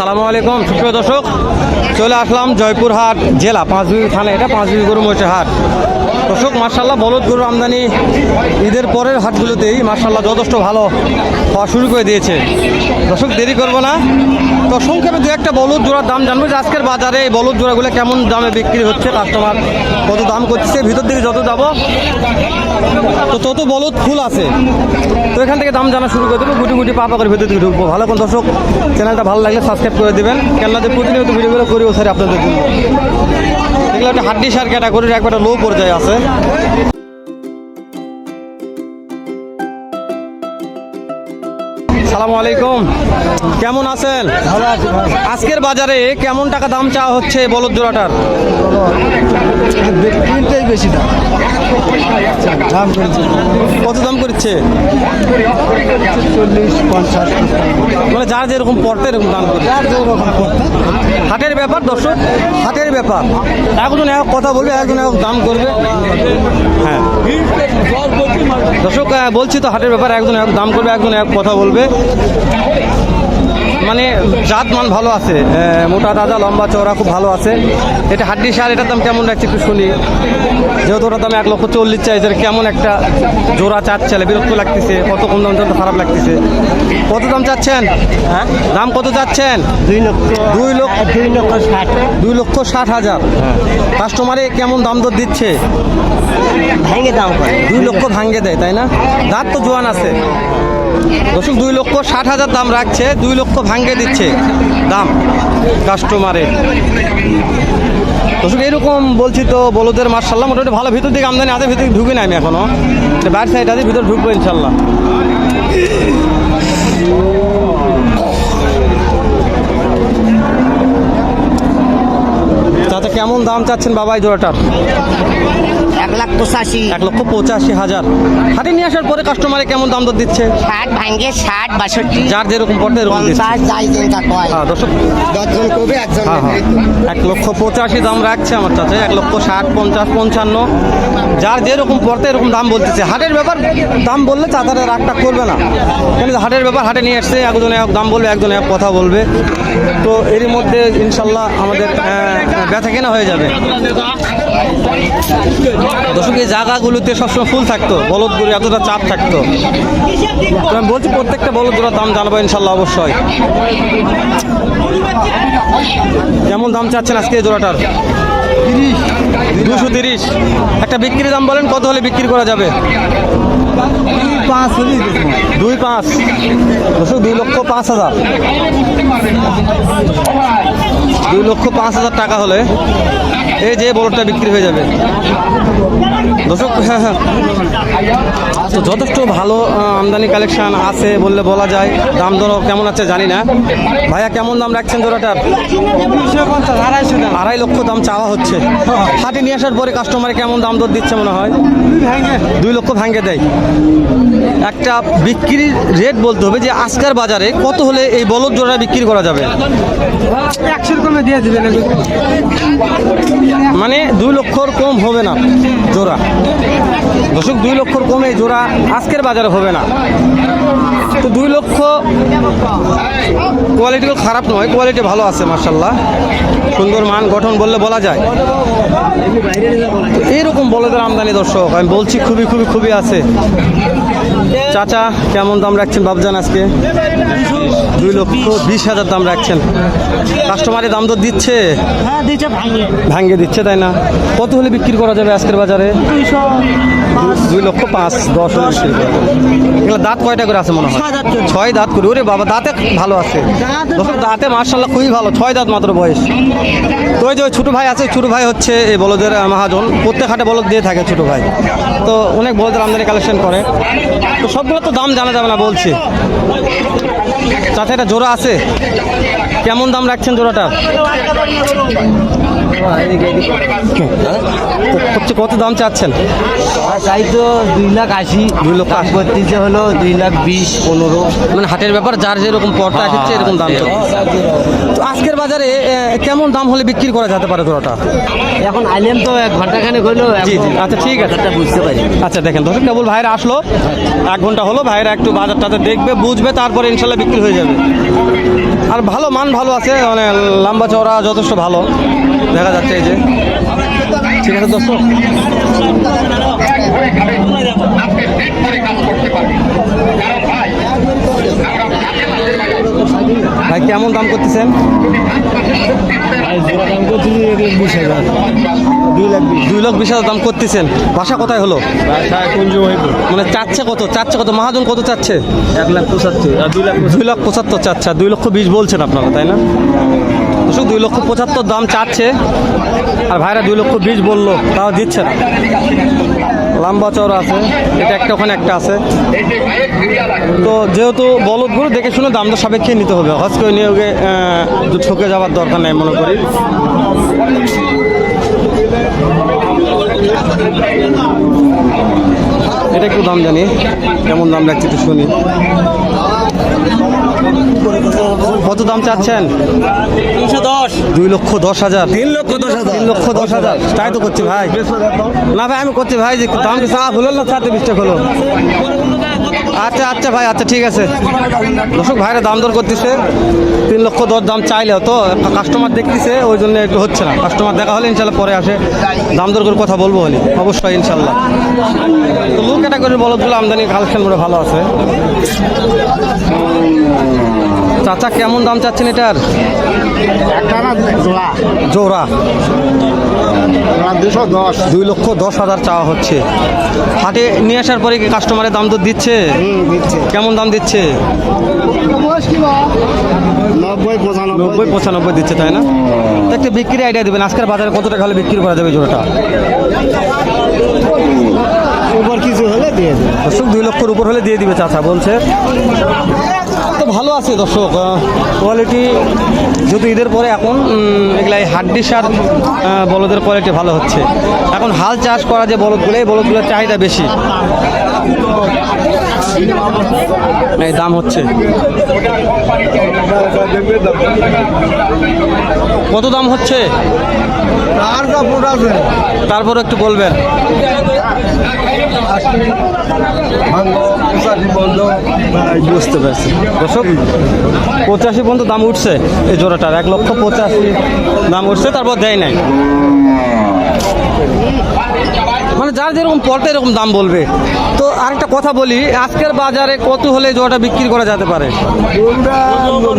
সালামু আলাইকুম। সুপ্রিয় দর্শক চলে আসলাম জয়পুরহাট জেলা পাঁচবিবি থানা এটা পাঁচবিবি গরু হাট। দর্শক মার্শাল্লাহ বলদ গরুর আমদানি ঈদের পরের হাটগুলোতেই মার্শাল্লাহ যথেষ্ট ভালো হওয়া শুরু করে দিয়েছে। দর্শক, দেরি করব না। তো সংক্ষেপে দু একটা বলদ জোড়ার দাম জানব যে আজকের বাজারে এই বলদ জোড়াগুলো কেমন দামে বিক্রি হচ্ছে কাস্টমার কত দাম করছে, ভিতর দিকে যত যাব, তো তত বলদ ফুল আছে। তো এখান থেকে দাম জানা শুরু করে দেবো, গুটি গুটি পা পা করে ভিতর দিকে ঢুকবো। ভালো কোন দর্শক, চ্যানেলটা ভালো লাগলে সাবস্ক্রাইব করে দেবেন। কেননা যে প্রতিনিয়ত ভিডিওগুলো করি ও স্যার আপনাদের জন্য। একটা হাড্ডি সার ক্যাটাগরির একটা লো পর্যায়ে আছে। সালামু আলাইকুম। কেমন আছেন? আজকের বাজারে কেমন টাকা দাম চাওয়া হচ্ছে বলদ জোড়াটার? বেশি দাম। করেছে। কত দাম করছে? চল্লিশ পঞ্চাশ মানে যার যেরকম পড়তে এরকম দাম করছে। যার হাটের ব্যাপার দর্শক? হাটের ব্যাপার। একজন এক কথা বলবে একজন এক দাম করবে। হ্যাঁ। দর্শক বলছি তো হাটের ব্যাপার একজন এক দাম করবে একজন এক কথা বলবে। মানে জাত মান ভালো আছে মোটা দাদা লম্বা চওড়া খুব ভালো আছে। এটা হাড্ডি সার এটার দাম কেমন রাখছে একটু শুনি। যেহেতু ওটার দাম এক লক্ষ চল্লিশ চাইছে কেমন একটা জোড়া চাচ্ছে বিরক্ত লাগতেছে কত কম দাম চাচ্ছে খারাপ লাগতেছে। কত দাম চাচ্ছেন? হ্যাঁ? দাম কত চাচ্ছেন? দুই লক্ষ দুই লক্ষ দুই লক্ষ ষাট। দুই লক্ষ ষাট হাজার। কাস্টমারে কেমন দাম দর দিচ্ছে? ভেঙে দাম দুই লক্ষ ভাঙ্গে দেয় তাই না? দাঁত তো জোয়ান আছে। দর্শক দুই লক্ষ ষাট হাজার দাম রাখছে, দুই লক্ষ ভাঙ্গে দিচ্ছে। দাম কাস্টমারে দর্শক এরকম বলছি তো বলদের মার্শাল্লাহ মোটামুটি ভালো। ভিতর দিকে আমদানি আছে, ভিতরে ঢুকি না আমি এখনও। বাইর সাইড আছে, ভিতরে ঢুকবো ইনশাল্লাহ কেমন দাম চাচ্ছেন বাবাই জোড়াটার? এক লাখ পঁচাশি। এক লক্ষ পঁচাশি হাজার। হাটে নিয়ে আসার পরে কাস্টমারে কেমন দাম দর দিচ্ছে? ষাট ভাঙ্গে ষাট বাষট্টি। যার যেরকম পড়তে এরকম পঞ্চাশ যাই যেটা কয়। হ্যাঁ দর্শক। দশজন কবে একজন হ্যাঁ হ্যাঁ। এক লক্ষ পঁচাশি দাম রাখছে আমার চাচা এক লক্ষ ষাট পঞ্চাশ পঞ্চান্ন। যার যেরকম পড়তে এরকম দাম বলতেছে। হাটের ব্যাপার দাম বললে চাচারা রাগটা করবে না। কিন্তু হাটের ব্যাপার হাটে নিয়ে আসছে একজনে এক দাম বলবে একজনে এক কথা বলবে। তো এরই মধ্যে ইনশাল্লাহ আমাদের ব্যথা কেনা হয়ে যাবে। দর্শক, এই জায়গাগুলোতে সবসময় ফুল থাকতো, বলদ গরু এতটা চাপ থাকতো। আমি বলছি, প্রত্যেকটা বলদ গরুর দাম জানাব ইনশাল্লাহ অবশ্যই। কেমন দাম চাচ্ছেন আজকে জোড়াটার। দুশো তিরিশ একটা বিক্রির দাম বলেন কত হলে বিক্রি করা যাবে? পাঁচ দুই পাঁচ। দর্শক দুই লক্ষ পাঁচ হাজার। দুই লক্ষ পাঁচ হাজার টাকা হলে এই যে বলটা বিক্রি হয়ে যাবে। দর্শক হ্যাঁ হ্যাঁ। তো যথেষ্ট ভালো আমদানি কালেকশন আছে বললে বলা যায়। দাম দর কেমন আছে জানি না। ভাইয়া, কেমন দাম রাখছেন জোড়াটার? আড়াই লক্ষ দাম চাওয়া হচ্ছে। হাটে নিয়ে আসার পরে কাস্টমারে কেমন দাম দর দিচ্ছে মনে হয়? দুই লক্ষ ভাঙ্গে দেয়। একটা বিক্রির রেট বলতে হবে যে, আজকের বাজারে কত হলে এই বলদ জোড়া বিক্রি করা যাবে? মানে দুই লক্ষর কম হবে না জোড়া। দর্শক, দুই লক্ষর কমে জোড়া আজকের বাজারে হবে না। তো দুই লক্ষ কোয়ালিটিও খারাপ নয়, কোয়ালিটি ভালো আছে মার্শাল্লাহ সুন্দর মান গঠন বললে বলা যায়। এইরকম বলদের আমদানি দর্শক, আমি বলছি খুবই খুবই খুবই আছে। চাচা, কেমন দাম রাখছেন বাবজান আজকে? দুই লক্ষ বিশ হাজার দাম রাখছেন। কাস্টমারে দাম তো দিচ্ছে। হ্যাঁ দিচ্ছে ভাঙ্গে দিচ্ছে তাই না? কত হলে বিক্রি করা যাবে আজকের বাজারে? দুইশো দুই লক্ষ পাঁচ দশ হলে বিক্রি করা এগুলো দাঁত কয়টা করে আছে মনে হয়? ছয় দাঁত করে। ওরে বাবা দাঁতে ভালো আছে। দাঁতে মার্শাল্লাহ খুবই ভালো। ছয় দাঁত মাত্র বয়স। তো ওই যে ওই ছোটো ভাই আছে ছোটো ভাই হচ্ছে এই বলদের মহাজন। প্রত্যেক হাটে বলদ দিয়ে থাকে ছোটো ভাই। তো অনেক বলদের আমদানি কালেকশন করে। তো সবগুলো তো দাম জানা যাবে না বলছি। চাচা এটা জোড়া আছে? কেমন দাম রাখছেন জোড়াটা? কত দাম চাচ্ছেন? চাই তো দুই লাখ আশি। দুই আশি। করতেছে হলো দুই লাখ বিশ পনেরো মানে হাটের ব্যাপার যার যেরকম পর্দা আসছে এরকম দাম তো আজকের বাজারে কেমন দাম হলে বিক্রি করা যেতে পারে জোড়াটা? এখন আইলেন তো এক ঘণ্টা খানে হলো জি জি। আচ্ছা ঠিক আছে। বুঝতে পারি আচ্ছা দেখেন দর্শক কেবল ভাইরা আসলো এক ঘণ্টা হলো ভাইরা একটু বাজার টাজার দেখবে বুঝবে তারপরে ইনশাল্লাহ বিক্রি হয়ে যাবে। আর ভালো মান ভালো আছে মানে লম্বা চওড়া যথেষ্ট ভালো। দেখা যাচ্ছে এই যে। ঠিক আছে দর্শক। ভাই কেমন দাম করতেছেন? দুই লাখ বিশ হাজার দাম করতেছেন। বাসা কোথায় হলো? মানে চাচ্ছে কত? চাচ্ছে কত? মহাজন কত চাচ্ছে? এক লাখ পঁচাত্তর আর দুই লাখ পঁচাত্তর। চাচ্ছে দুই লক্ষ বিশ বলছেন আপনারা তাই না? দর্শক দুই লক্ষ পঁচাত্তর দাম চাচ্ছে আর ভাইরা দুই লক্ষ বিশ বলল তাও দিচ্ছে না। লম্বা চওড়া আছে, এটা একটা, ওখানে একটা আছে। তো যেহেতু বলদগুলো দেখে শুনে দাম তো সাপেক্ষে নিতে হবে। হজ করে নিয়োগে ঠকে যাওয়ার দরকার নেই, মনে করি। এটা একটু দাম জানি, কেমন দাম রাখছি একটু শুনি। দাম চাচ্ছেন? তিনশো দশ। দুই লক্ষ দশ হাজার। তিন লক্ষ দশ হাজার। তিন লক্ষ দশ হাজার। তাই তো করছি ভাই। না ভাই আমি করছি ভাই যে দাম কি চা হলো না চাতে বিশ টাকা হলো? আচ্ছা আচ্ছা ভাই আচ্ছা ঠিক আছে। দর্শক ভাইরা দাম দর করতেছে। তিন লক্ষ দর দাম চাইলেও তো কাস্টমার দেখতেছে ওই জন্য একটু হচ্ছে না। কাস্টমার দেখা হলে ইনশাল্লাহ পরে আসে। দাম দর করে কথা বলব হলে অবশ্যই ইনশাল্লাহ। তো লো ক্যাটাগরির বলদগুলো আমদানি কালেকশন করে ভালো আছে। চাচা কেমন দাম চাচ্ছেন এটার? জোড়া। জোড়া। দুশো দশ। দুই লক্ষ দশ হাজার চাওয়া হচ্ছে। হাটে নিয়ে আসার পরে কি কাস্টমারের দাম তো দিচ্ছে? কেমন দাম দিচ্ছে? নব্বই পঁচানব্বই নব্বই পঁচানব্বই দিচ্ছে তাই না? একটা বিক্রি আইডিয়া দেবেন। আজকের বাজারে কত টাকা হলে বিক্রি করা যাবে এই জোড়াটা? উপর কিছু হলে দিয়ে দেবে দুই লক্ষর উপর হলে দিয়ে দিবে চাচা বলছে। তো ভালো আছে দর্শক কোয়ালিটি যেহেতু ঈদের পরে এখন উম, এগুলা এই হাড্ডি সার বলদের কোয়ালিটি ভালো হচ্ছে। এখন হাল চাষ করা যে বলদগুলো এই বলদগুলোর চাহিদা বেশি। এই দাম হচ্ছে। কত দাম হচ্ছে? তারপর একটু বলবেন। বুঝতে পারছি। দর্শক, পঁচাশি পর্যন্ত দাম উঠছে এই জোড়াটার। এক লক্ষ পঁচাশি দাম উঠছে, তারপর দেয় নাই। মানে যার যেরকম পড়তে এরকম দাম বলবে। তো আরেকটা কথা বলি আজকের বাজারে কত হলে জোড়াটা বিক্রি করা যেতে পারে?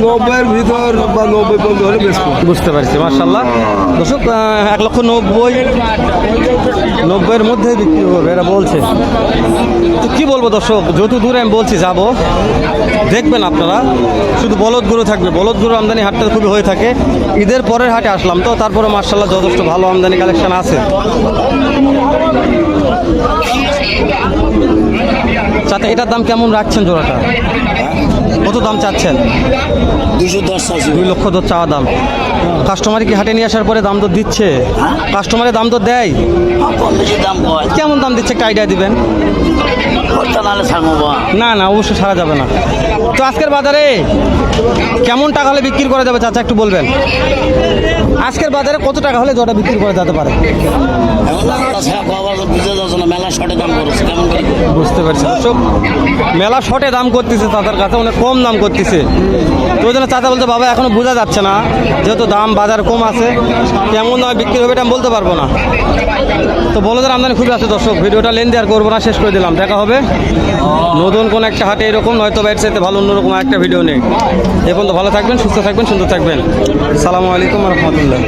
নব্বইয়ের ভিতর বা নব্বই পর্যন্ত হলে বুঝতে পারছি মার্শাল্লাহ দর্শক এক লক্ষ নব্বই নব্বইয়ের মধ্যে বিক্রি করবে এরা বলছে। তো কী বলব দর্শক যত দূরে আমি বলছি যাব। দেখবেন আপনারা শুধু বলদ গরু থাকবে। বলদ গরু আমদানি হাটটা খুবই হয়ে থাকে। ঈদের পরের হাটে আসলাম তো তারপরে মার্শাল্লাহ যথেষ্ট ভালো আমদানি কালেকশন আছে। চাতে এটার দাম কেমন রাখছেন জোড়াটা? কত দাম চাচ্ছেন? দুশো দশ দুই লক্ষ দর চাওয়া দাম। কাস্টমার কি হাটে নিয়ে আসার পরে দাম তো দিচ্ছে? কাস্টমারের দাম তো দেয়। দাম কেমন দাম দিচ্ছে একটা আইডিয়া দিবেন? না না অবশ্যই সারা যাবে না। তো আজকের বাজারে কেমন টাকা হলে বিক্রি করা যাবে চাচা একটু বলবেন? আজকের বাজারে কত টাকা হলে জটা বিক্রি করা যেতে পারে? বুঝতে পারছি মেলা শর্টে দাম করতেছে চাচার কাছে, অনেক কম দাম করতেছে। তো ওই জন্য চাচা বলতে বাবা, এখনও বোঝা যাচ্ছে না, যেহেতু দাম বাজার কম আছে, কেমন দামে বিক্রি হবে এটা আমি বলতে পারব না। তো বলো বলদের আমদানি খুবই আছে, দর্শক, ভিডিওটা লেন্দি আর করব না, শেষ করে দিলাম। দেখা হবে। নতুন কোন একটা হাটে এরকম, নয়তো বাইর চাইতে ভালো অন্যরকম একটা ভিডিও নেই এখন তো ভালো থাকবেন, সুস্থ থাকবেন, সুন্দর থাকবেন। সালামু আলাইকুম রহমতুল্লাহ।